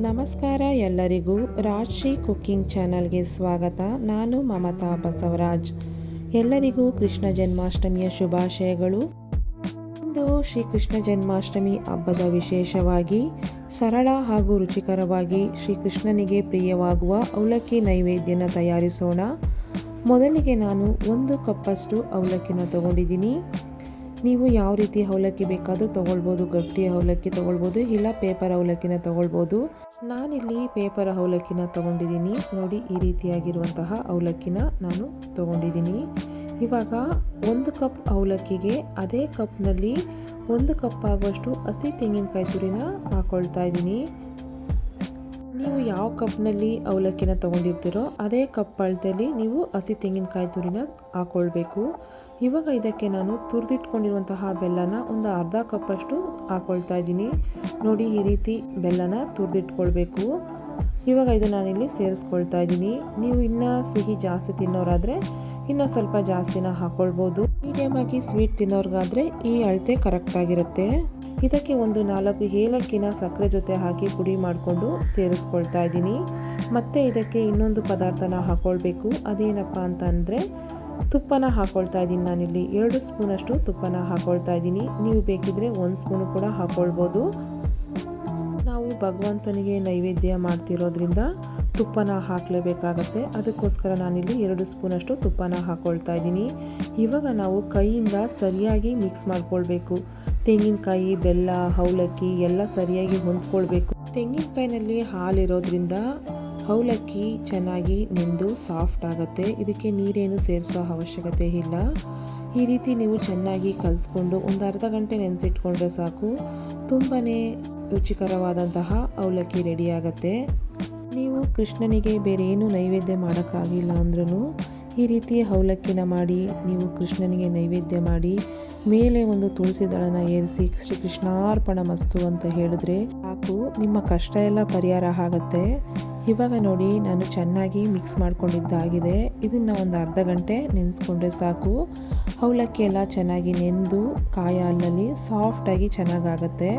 ನಮಸ್ಕಾರ ಎಲ್ಲರಿಗೂ ರಾಜ್ಶ್ರೀ ಕುಕ್ಕಿಂಗ್ ಚಾನಲ್ಗೆ ಸ್ವಾಗತ. ನಾನು ಮಮತಾ ಬಸವರಾಜ್. ಎಲ್ಲರಿಗೂ ಕೃಷ್ಣ ಜನ್ಮಾಷ್ಟಮಿಯ ಶುಭಾಶಯಗಳು. ಇಂದು ಶ್ರೀ ಕೃಷ್ಣ ಜನ್ಮಾಷ್ಟಮಿ ಹಬ್ಬದ ವಿಶೇಷವಾಗಿ ಸರಳ ಹಾಗೂ ರುಚಿಕರವಾಗಿ ಶ್ರೀಕೃಷ್ಣನಿಗೆ ಪ್ರಿಯವಾಗುವ ಅವಲಕ್ಕಿ ನೈವೇದ್ಯನ ತಯಾರಿಸೋಣ. ಮೊದಲಿಗೆ ನಾನು ಒಂದು ಕಪ್ಪಷ್ಟು ಅವಲಕ್ಕಿನ ತಗೊಂಡಿದ್ದೀನಿ. ನೀವು ಯಾವ ರೀತಿ ಅವಲಕ್ಕಿ ಬೇಕಾದರೂ ತೊಗೊಳ್ಬೋದು, ಗಟ್ಟಿ ಅವಲಕ್ಕಿ ತೊಗೊಳ್ಬೋದು, ಇಲ್ಲ ಪೇಪರ್ ಅವಲಕ್ಕಿನ ತೊಗೊಳ್ಬೋದು. ನಾನಿಲ್ಲಿ ಪೇಪರ್ ಅವಲಕ್ಕಿನ ತಗೊಂಡಿದ್ದೀನಿ. ನೋಡಿ, ಈ ರೀತಿಯಾಗಿರುವಂತಹ ಅವಲಕ್ಕಿನ ನಾನು ತಗೊಂಡಿದ್ದೀನಿ. ಇವಾಗ ಒಂದು ಕಪ್ ಅವಲಕ್ಕಿಗೆ ಅದೇ ಕಪ್ನಲ್ಲಿ ಒಂದು ಕಪ್ ಆಗುವಷ್ಟು ಹಸಿ ತೆಂಗಿನಕಾಯಿ ತುರಿನ ಹಾಕ್ಕೊಳ್ತಾ ಇದ್ದೀನಿ. ನೀವು ಯಾವ ಕಪ್ನಲ್ಲಿ ಅವಲಕ್ಕಿನ ತೊಗೊಂಡಿರ್ತೀರೋ ಅದೇ ಕಪ್ ಅಳತೆಯಲ್ಲಿ ನೀವು ಹಸಿ ತೆಂಗಿನಕಾಯಿ ತುರಿನ ಹಾಕ್ಕೊಳ್ಬೇಕು ಇವಾಗ ಇದಕ್ಕೆ ನಾನು ತುರಿದಿಟ್ಕೊಂಡಿರುವಂತಹ ಬೆಲ್ಲನ ಒಂದು ಅರ್ಧ ಕಪ್ಪಷ್ಟು ಹಾಕ್ಕೊಳ್ತಾ ಇದ್ದೀನಿ. ನೋಡಿ ಈ ರೀತಿ ಬೆಲ್ಲನ ತುರಿದಿಟ್ಕೊಳ್ಬೇಕು. ಇವಾಗ ಇದು ನಾನಿಲ್ಲಿ ಸೇರಿಸ್ಕೊಳ್ತಾ ಇದ್ದೀನಿ. ನೀವು ಇನ್ನೂ ಸಿಹಿ ಜಾಸ್ತಿ ತಿನ್ನೋರಾದರೆ ಇನ್ನೂ ಸ್ವಲ್ಪ ಜಾಸ್ತಿನ ಹಾಕ್ಕೊಳ್ಬೋದು ಮೀಡಿಯಮ್ ಆಗಿ ಸ್ವೀಟ್ ತಿನ್ನೋರ್ಗಾದರೆ ಈ ಅಳತೆ ಕರೆಕ್ಟಾಗಿರುತ್ತೆ ಇದಕ್ಕೆ ಒಂದು ನಾಲ್ಕು ಏಲಕ್ಕಿನ ಸಕ್ಕರೆ ಜೊತೆ ಹಾಕಿ ಪುಡಿ ಮಾಡಿಕೊಂಡು ಸೇರಿಸ್ಕೊಳ್ತಾ ಇದ್ದೀನಿ. ಮತ್ತು ಇದಕ್ಕೆ ಇನ್ನೊಂದು ಪದಾರ್ಥನ ಹಾಕ್ಕೊಳ್ಬೇಕು ಅದೇನಪ್ಪ ಅಂತ ಅಂದರೆ ತುಪ್ಪನ ಹಾಕ್ಕೊಳ್ತಾ ಇದ್ದೀನಿ ನಾನಿಲ್ಲಿ. ಎರಡು ಸ್ಪೂನಷ್ಟು ತುಪ್ಪನ ಹಾಕ್ಕೊಳ್ತಾ ಇದ್ದೀನಿ. ನೀವು ಬೇಕಿದ್ರೆ ಒಂದು ಸ್ಪೂನು ಕೂಡ ಹಾಕ್ಕೊಳ್ಬೋದು ನಾವು ಭಗವಂತನಿಗೆ ನೈವೇದ್ಯ ಮಾಡ್ತಿರೋದ್ರಿಂದ ತುಪ್ಪನ ಹಾಕಲೇಬೇಕಾಗತ್ತೆ. ಅದಕ್ಕೋಸ್ಕರ ನಾನಿಲ್ಲಿ ಎರಡು ಸ್ಪೂನಷ್ಟು ತುಪ್ಪನ ಹಾಕ್ಕೊಳ್ತಾ ಇದ್ದೀನಿ. ಇವಾಗ ನಾವು ಕೈಯಿಂದ ಸರಿಯಾಗಿ ಮಿಕ್ಸ್ ಮಾಡ್ಕೊಳ್ಬೇಕು. ತೆಂಗಿನಕಾಯಿ, ಬೆಲ್ಲ, ಅವಲಕ್ಕಿ ಎಲ್ಲ ಸರಿಯಾಗಿ ಹೊಂದ್ಕೊಳ್ಬೇಕು. ತೆಂಗಿನಕಾಯಿನಲ್ಲಿ ಹಾಲಿರೋದ್ರಿಂದ ಅವಲಕ್ಕಿ ಚೆನ್ನಾಗಿ ನೆಂದು ಸಾಫ್ಟ್ ಆಗುತ್ತೆ. ಇದಕ್ಕೆ ನೀರೇನು ಸೇರಿಸೋ ಅವಶ್ಯಕತೆ ಇಲ್ಲ. ಈ ರೀತಿ ನೀವು ಚೆನ್ನಾಗಿ ಕಲಿಸ್ಕೊಂಡು ಒಂದು ಅರ್ಧ ಗಂಟೆ ನೆನೆಸಿಟ್ಕೊಂಡ್ರೆ ಸಾಕು. ತುಂಬಾ ರುಚಿಕರವಾದಂತಹ ಅವಲಕ್ಕಿ ರೆಡಿಯಾಗತ್ತೆ ಕೃಷ್ಣನಿಗೆ ಬೇರೆ ಏನು ನೈವೇದ್ಯ ಮಾಡೋಕ್ಕಾಗಿಲ್ಲ ಅಂದ್ರೂ ಈ ರೀತಿ ಅವಲಕ್ಕಿನ ಮಾಡಿ, ನೀವು ಕೃಷ್ಣನಿಗೆ ನೈವೇದ್ಯ ಮಾಡಿ, ಮೇಲೆ ಒಂದು ತುಳಸಿ ದಳನ ಏರಿಸಿ ಶ್ರೀ ಕೃಷ್ಣಾರ್ಪಣ ಮಸ್ತು ಅಂತ ಹೇಳಿದ್ರೆ ಸಾಕು, ನಿಮ್ಮ ಕಷ್ಟ ಎಲ್ಲ ಪರಿಹಾರ ಆಗುತ್ತೆ. ಇವಾಗ ನೋಡಿ, ನಾನು ಚೆನ್ನಾಗಿ ಮಿಕ್ಸ್ ಮಾಡ್ಕೊಂಡಿದ್ದಾಗಿದೆ. ಇದನ್ನು ಒಂದು ಅರ್ಧ ಗಂಟೆ ನೆನೆಸ್ಕೊಂಡ್ರೆ ಸಾಕು. ಅವಲಕ್ಕಿ ಎಲ್ಲ ಚೆನ್ನಾಗಿ ನೆಂದು ಕಾಯ ಹಾಲಿನಲ್ಲಿ ಸಾಫ್ಟಾಗಿ ಚೆನ್ನಾಗಾಗತ್ತೆ.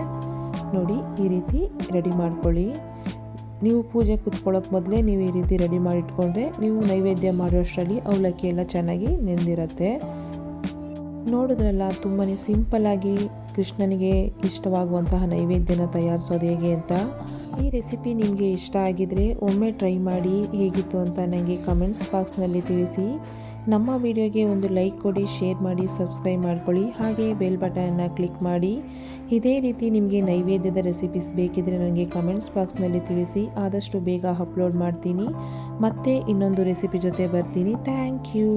ನೋಡಿ, ಈ ರೀತಿ ರೆಡಿ ಮಾಡ್ಕೊಳ್ಳಿ. ನೀವು ಪೂಜೆ ಕುತ್ಕೊಳ್ಳೋಕೆ ಮೊದಲೇ ನೀವು ಈ ರೀತಿ ರೆಡಿ ಮಾಡಿಟ್ಕೊಂಡ್ರೆ ನೀವು ನೈವೇದ್ಯ ಮಾಡುವಷ್ಟರಲ್ಲಿ ಅವಲಕ್ಕಿ ಎಲ್ಲ ಚೆನ್ನಾಗಿ ನೆಂದಿರುತ್ತೆ. ನೋಡಿದ್ರಲ್ಲ ತುಂಬಾ ಸಿಂಪಲ್ಲಾಗಿ ಕೃಷ್ಣನಿಗೆ ಇಷ್ಟವಾಗುವಂತಹ ನೈವೇದ್ಯನ ತಯಾರಿಸೋದು ಹೇಗೆ ಅಂತ. ಈ ರೆಸಿಪಿ ನಿಮಗೆ ಇಷ್ಟ ಆಗಿದರೆ ಒಮ್ಮೆ ಟ್ರೈ ಮಾಡಿ ಹೇಗಿತ್ತು ಅಂತ ನನಗೆ ಕಮೆಂಟ್ಸ್ ಬಾಕ್ಸ್ನಲ್ಲಿ ತಿಳಿಸಿ. ನಮ್ಮ ವಿಡಿಯೋಗೆ ಒಂದು ಲೈಕ್ ಕೊಡಿ ಶೇರ್ ಮಾಡಿ ಸಬ್ಸ್ಕ್ರೈಬ್ ಮಾಡ್ಕೊಳ್ಳಿ. ಹಾಗೆ ಬೆಲ್ ಬಟನ್ನ ಕ್ಲಿಕ್ ಮಾಡಿ. ಇದೇ ರೀತಿ ನಿಮಗೆ ನೈವೇದ್ಯದ ರೆಸಿಪೀಸ್ ಬೇಕಿದ್ರೆ ನನಗೆ ಕಮೆಂಟ್ಸ್ ಬಾಕ್ಸ್ನಲ್ಲಿ ತಿಳಿಸಿ. ಆದಷ್ಟು ಬೇಗ ಅಪ್ಲೋಡ್ ಮಾಡ್ತೀನಿ. ಮತ್ತೆ ಇನ್ನೊಂದು ರೆಸಿಪಿ ಜೊತೆ ಬರ್ತೀನಿ. Thank you